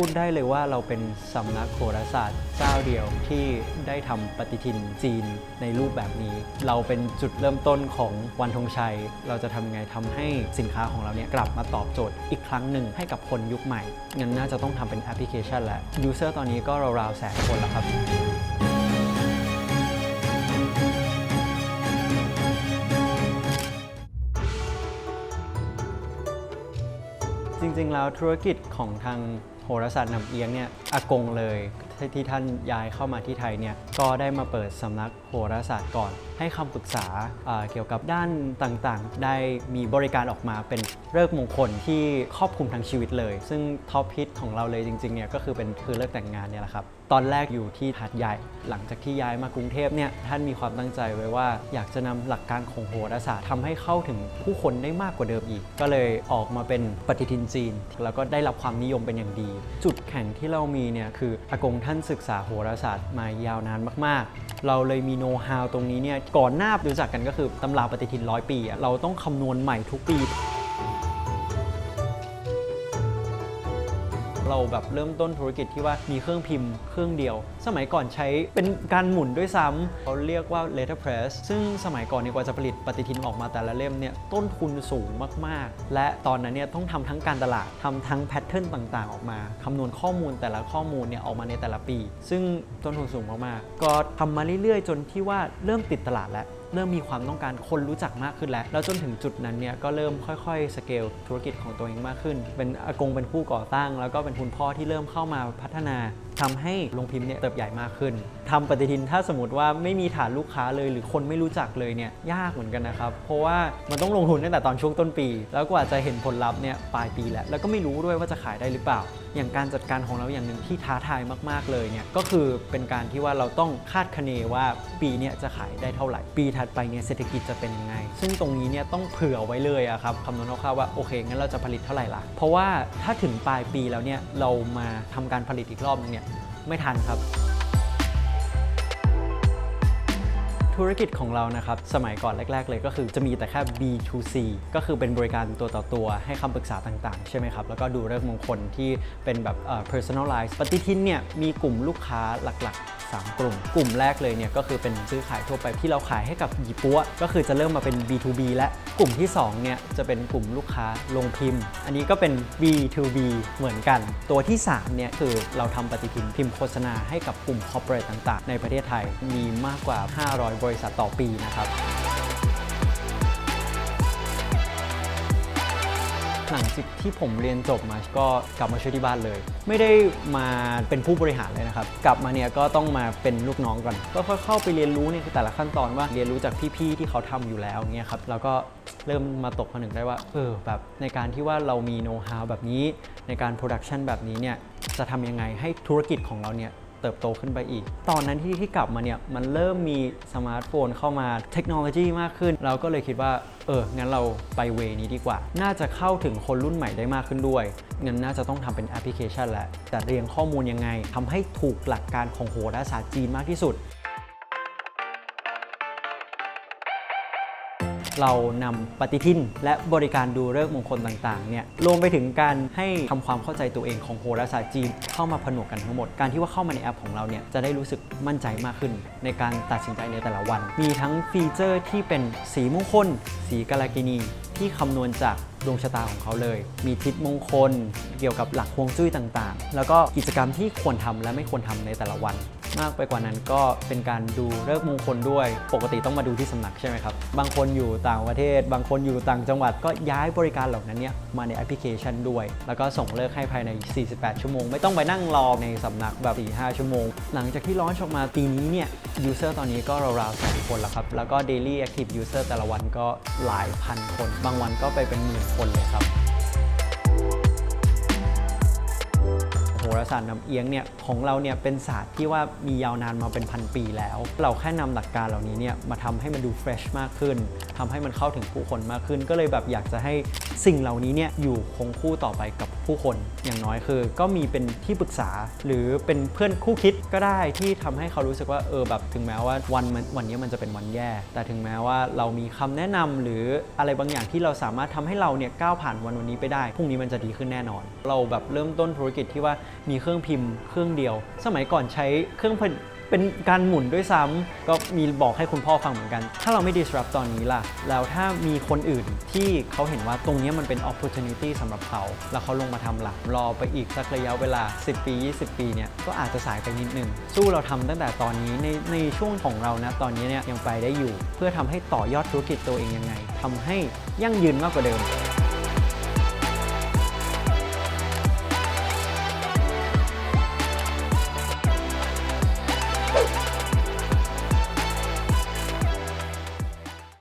พูดได้เลยว่าเราเป็นสำนักโหราศาสตร์เจ้าเดียวที่ได้ทำปฏิทินจีนในรูปแบบนี้ เราเป็นจุดเริ่มต้นของวันธงชัย เราจะทำไงทำให้สินค้าของเราเนี่ยกลับมาตอบโจทย์อีกครั้งหนึ่งให้กับคนยุคใหม่งั้นน่าจะต้องทำเป็นแอปพลิเคชันแล้วยูเซอร์ตอนนี้ก็ราวๆแสนคนแล้วครับจริงๆ แล้วธุรกิจของทาง โหราศาสตร์นำเอียงเนี่ยอากงเลยที่ท่านย้ายเข้ามาที่ไทยเนี่ยก็ได้มาเปิดสำนักโหราศาสตร์ก่อน ให้คำปรึกษาอ่าเกี่ยวกับด้านต่างๆ ได้มีบริการออกมาเป็นเลิกมงคลที่ครอบคลุมทั้งชีวิตเลย ซึ่งท็อปฮิตของเราเลยจริงๆเนี่ยก็คือเป็นคือเลิกแต่งงานเนี่ยแหละครับตอนแรกอยู่ที่หาดใหญ่ หลังจากที่ย้ายมากรุงเทพเนี่ยท่านมีความตั้งใจไว้ว่า อยากจะนำหลักการของโหราศาสตร์ทำให้เข้าถึงผู้คนได้มากกว่าเดิมอีก ก็เลยออกมาเป็นปฏิทินจีน แล้วก็ได้รับความนิยมเป็นอย่างดี จุดแข็งที่เรามีเนี่ยคืออากงท่านศึกษาโหราศาสตร์มายาวนานมาก ๆ เราเลยมีโน้ตฮาวตรงนี้เนี่ยก่อนหน้ารู้จักกันก็คือตำราปฏิทินร้อยปีอะเราต้องคำนวณใหม่ทุกปี เราแบบเริ่มต้นธุรกิจที่ว่ามีเครื่องพิมพ์เครื่องเดียว สมัยก่อนใช้เป็นการหมุนด้วยซ้ำเขาเรียกว่า letterpress ซึ่งสมัยก่อนเนี่ยกว่าจะผลิตปฏิทินออกมาแต่ละเล่มเนี่ยต้นทุนสูงมากๆ และตอนนั้นเนี่ยต้องทำทั้งการตลาดทำทั้งแพทเทิร์นต่างๆ ออกมาคำนวณข้อมูลแต่ละข้อมูลเนี่ยออกมาในแต่ละปี ซึ่งต้นทุนสูงมากๆก็ทำมาเรื่อยๆ จนที่ว่าเริ่มติดตลาดแล้ว เริ่มมีความต้องการคนรู้จักมากขึ้นแล้ว แล้วจนถึงจุดนั้นเนี่ยก็เริ่มค่อยๆสเกลธุรกิจของตัวเองมากขึ้น เป็นอากงเป็นผู้ก่อตั้ง แล้วก็เป็นคุณพ่อที่เริ่มเข้ามาพัฒนาทำให้โรงพิมพ์เนี่ยเติบใหญ่มากขึ้นทำปฏิทินถ้าสมมติว่าไม่มีฐานลูกค้าเลย หรือคนไม่รู้จักเลยเนี่ยยากเหมือนกันนะครับ เพราะว่ามันต้องลงทุนตั้งแต่ตอนช่วงต้นปี แล้วกว่าจะเห็นผลลัพธ์เนี่ยปลายปีแล้ว แล้วก็ไม่รู้ด้วยว่าจะขายได้หรือเปล่า อย่างการจัดการของเราอย่างหนึ่งที่ท้าทายมาก ๆเลยเนี่ยก็คือเป็นการที่ว่าเราต้องคาดคะเนว่าปีเนี้ยจะขายได้เท่าไหร่ ปีถัดไปเนี่ยเศรษฐกิจจะเป็นยังไง ซึ่งตรงนี้เนี่ยต้องเผื่อไว้เลยอะครับคำนวณคร่าวๆว่าโอเคงั้นเราจะผลิตเท่าไหร่ล่ะเพราะว่าถ้าถึงปลายปีแล้วเนี่ยเรามาทำการผลิตอีกรอบนึงเนี่ย ไม่ทันครับ ธุรกิจของเรานะครับ สมัยก่อนแรก ๆ เลยก็คือจะมีแต่แค่ B2C ก็คือเป็นบริการตัวต่อตัวให้คำปรึกษาต่าง ๆ ใช่ไหมครับ แล้วก็ดูเรื่องมงคลที่เป็นแบบ personalize ปฏิทินเนี่ยมีกลุ่มลูกค้าหลัก ๆ 3 กลุ่ม กลุ่มแรกเลยเนี่ยก็คือเป็นซื้อขายทั่วไปที่เราขายให้กับหยิปัวก็คือจะเริ่มมาเป็น B2B และกลุ่มที่2เนี่ยจะเป็นกลุ่มลูกค้าลงพิมพ์ อันนี้ก็เป็น B2B เหมือนกัน ตัวที่3เนี่ยคือเราทำปฏิทินพิมพ์โฆษณาให้กับกลุ่ม corporate ต่าง ๆ ในประเทศไทยมีมากกว่า 500บริษัทต่อปีนะครับ หลังจากที่ผมเรียนจบมาก็กลับมาช่วยที่บ้านเลย ไม่ได้มาเป็นผู้บริหารเลยนะครับ กลับมาเนี่ยก็ต้องมาเป็นลูกน้องก่อน ก็ค่อยเข้าไปเรียนรู้เนี่ยคือแต่ละขั้นตอนว่าเรียนรู้จากพี่ๆที่เขาทำอยู่แล้วเงี้ยครับแล้วก็เริ่มมาตกผนึกได้ว่าเออแบบในการที่ว่าเรามีโน้ตฮาวแบบนี้ในการโปรดักชันแบบนี้เนี่ยจะทำยังไงให้ธุรกิจของเราเนี่ย เติบโตขึ้นไปอีก ตอนนั้นที่ที่กลับมาเนี่ยมันเริ่มมีสมาร์ทโฟนเข้ามาเทคโนโลยีมากขึ้น เราก็เลยคิดว่า เออ งั้นเราไปเวนี้ดีกว่า น่าจะเข้าถึงคนรุ่นใหม่ได้มากขึ้นด้วย งั้นน่าจะต้องทำเป็นแอปพลิเคชันแหละแต่เรียงข้อมูลยังไงทำให้ถูกหลักการของโหราศาสตร์จีนมากที่สุด เรานำปฏิทิน และบริการดูเลิกมงคลต่างๆเนี่ยรวมไปถึงการให้ทำความเข้าใจตัวเองของโหราศาสตร์จีนเข้ามาผนวกกันทั้งหมด การที่ว่าเข้ามาในแอปของเราเนี่ยจะได้รู้สึกมั่นใจมากขึ้น ในการตัดสินใจในแต่ละวัน มีทั้งฟีเจอร์ที่เป็นสีมงคล สีกาลากินี ที่คำนวณจากดวงชะตาของเขาเลย มีทิศมงคล เกี่ยวกับหลักฮวงจุ้ยต่างๆ แล้วก็กิจกรรมที่ควรทำและไม่ควรทำในแต่ละวัน มากไปกว่านั้นก็เป็นการดูเลิกมงคลด้วย ปกติต้องมาดูที่สำนักใช่ไหมครับ บางคนอยู่ต่างประเทศ บางคนอยู่ต่างจังหวัดก็ย้ายบริการเหล่านั้นเนี่ยมาในแอปพลิเคชันด้วย แล้วก็ส่งเลิกให้ภายใน 48 ชั่วโมง ไม่ต้องไปนั่งรอในสำนักแบบ4-5ชั่วโมง หลังจากที่ร้อนออกมาปีนี้เนี่ยยูเซอร์ตอนนี้ก็ราวๆแสนคนแล้วครับ แล้วก็ Daily Active User แต่ละวันก็หลายพันคน บางวันก็ไปเป็นหมื่นคนเลยครับ หราศาสตร์น้ำเอียงเนี่ยของเราเนี่ยเป็นศาสตร์ที่ว่ามียาวนานมาเป็นพันปีแล้ว เราแค่นำหลักการเหล่านี้เนี่ยมาทำให้มันดูเฟรชมากขึ้นทำให้มันเข้าถึงผู้คนมากขึ้น ก็เลยแบบอยากจะให้สิ่งเหล่านี้เนี่ยอยู่คงคู่ต่อไปกับผู้คน อย่างน้อยคือ ก็มีเป็นที่ปรึกษาหรือเป็นเพื่อนคู่คิดก็ได้ที่ทำให้เขารู้สึกว่าเออแบบถึงแม้ว่าวันวันนี้มันจะเป็นวันแย่ แต่ถึงแม้ว่าเรามีคำแนะนำหรืออะไรบางอย่างที่เราสามารถทำให้เราเนี่ยก้าวผ่านวันวันนี้ไปได้พรุ่งนี้มันจะดีขึ้นแน่นอน เราแบบเริ่มต้นธุรกิจที่ว่ามีเครื่องพิมพ์เครื่องเดียว สมัยก่อนใช้เครื่องเป็นการหมุนด้วยซ้ำก็มีบอกให้คุณพ่อฟังเหมือนกัน ถ้าเราไม่ disrupt ตอนนี้ล่ะ แล้วถ้ามีคนอื่นที่เขาเห็นว่าตรงนี้มันเป็น opportunity สำหรับเขา แล้วเขาลงมาทำหลักรอไปอีกสักระยะเวลา 10 ปี 20 ปีเนี่ยก็อาจจะสายไปนิดนึง สู้เราทำตั้งแต่ตอนนี้ในในช่วงของเรานะตอนนี้เนี่ยยังไปได้อยู่ เพื่อทำให้ต่อยอดธุรกิจตัวเองยังไงทำให้ยั่งยืนมากกว่าเดิม